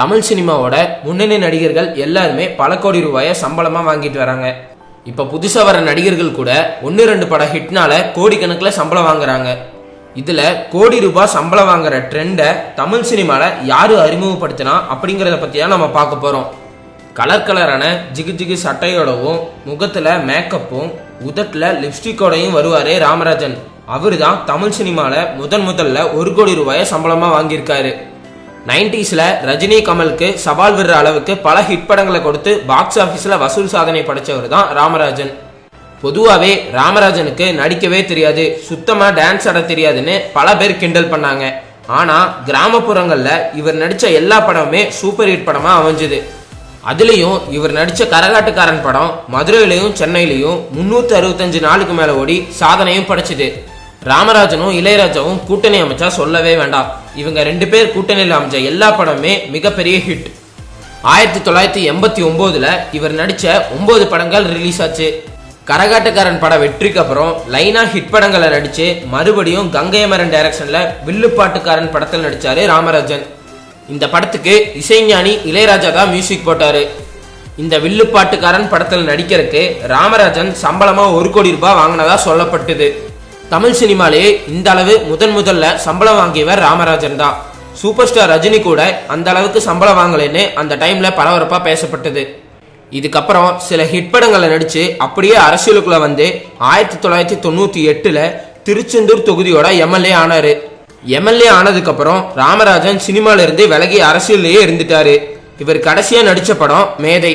தமிழ் சினிமாவோட முன்னணி நடிகர்கள் எல்லாருமே பல கோடி ரூபாயை சம்பளமா வாங்கிட்டு வராங்க. இப்ப புதுசா வர நடிகர்கள் கூட ஒன்னு ரெண்டு பட ஹிட்னால கோடிக்கணக்கில் சம்பளம் வாங்குறாங்க. இதுல கோடி ரூபாய் சம்பளம் வாங்குற ட்ரெண்டை தமிழ் சினிமால யாரு அறிமுகப்படுத்தினா அப்படிங்கறத பத்தி தான் நம்ம பார்க்க போறோம். கலர் கலரான ஜிகு ஜிகு சட்டையோடவும் முகத்துல மேக்கப்பும் உதட்டுல லிப்ஸ்டிக்கோடையும் வருவாரே ராமராஜன். அவர் தான் தமிழ் சினிமால முதன் முதல்ல ஒரு கோடி ரூபாயை சம்பளமா வாங்கியிருக்காரு. நைன்டிஸில் ரஜினி கமலுக்கு சவால் விடுற அளவுக்கு பல ஹிட் படங்களை கொடுத்து பாக்ஸ் ஆஃபீஸில் வசூல் சாதனை படைச்சவர் தான் ராமராஜன். பொதுவாகவே ராமராஜனுக்கு நடிக்கவே தெரியாது சுத்தமாக டான்ஸ் ஆட தெரியாதுன்னு பல பேர் கிண்டல் பண்ணாங்க. ஆனால் கிராமப்புறங்களில் இவர் நடித்த எல்லா படமுமே சூப்பர் ஹிட் படமாக அமைஞ்சுது. அதுலேயும் இவர் நடித்த கரகாட்டுக்காரன் படம் மதுரையிலையும் சென்னையிலையும் முந்நூற்றி அறுபத்தஞ்சு நாளுக்கு மேலே ஓடி சாதனையும் படைச்சிது. ராமராஜனும் இளையராஜாவும் கூட்டணி அமைச்சா சொல்லவே வேண்டாம். இவங்க ரெண்டு பேர் கூட்டணியில் அமைச்ச எல்லா படமுமே மிகப்பெரிய ஹிட் ஆயிரத்தி தொள்ளாயிரத்தி எண்பத்தி ஒன்பதுல இவர் நடித்த ஒன்பது படங்கள் ரிலீஸ் ஆச்சு. கரகாட்டக்காரன் பட வெற்றிக்கு அப்புறம் லைனா ஹிட் படங்களை நடிச்சு மறுபடியும் கங்கை அமரன் டைரக்ஷன்ல வில்லுப்பாட்டுக்காரன் படத்தில் நடிச்சாரு ராமராஜன். இந்த படத்துக்கு இசைஞானி இளையராஜா தான் மியூசிக் போட்டாரு. இந்த வில்லுப்பாட்டுக்காரன் படத்தில் நடிக்கிறதுக்கு ராமராஜன் சம்பளமா ஒரு கோடி ரூபாய் வாங்கினதா சொல்லப்பட்டது. தமிழ் சினிமாலேயே இந்த அளவு முதன் முதல்ல சம்பளம் வாங்கியவர் ராமராஜன் தான். சூப்பர் ஸ்டார் ரஜினி கூட அந்த அளவுக்கு சம்பளம் வாங்கலைன்னு அந்த டைம்ல பரபரப்பா பேசப்பட்டது. இதுக்கப்புறம் சில ஹிட் படங்களை நடிச்சு அப்படியே அரசியலுக்குள்ள வந்து ஆயிரத்தி தொள்ளாயிரத்தி தொண்ணூத்தி எட்டுல திருச்செந்தூர் தொகுதியோட எம்எல்ஏ ஆனாரு. எம்எல்ஏ ஆனதுக்கு அப்புறம் ராமராஜன் சினிமால இருந்து விலகி அரசியல்லையே இருந்துட்டாரு. இவர் கடைசியா நடிச்ச படம் மேதை.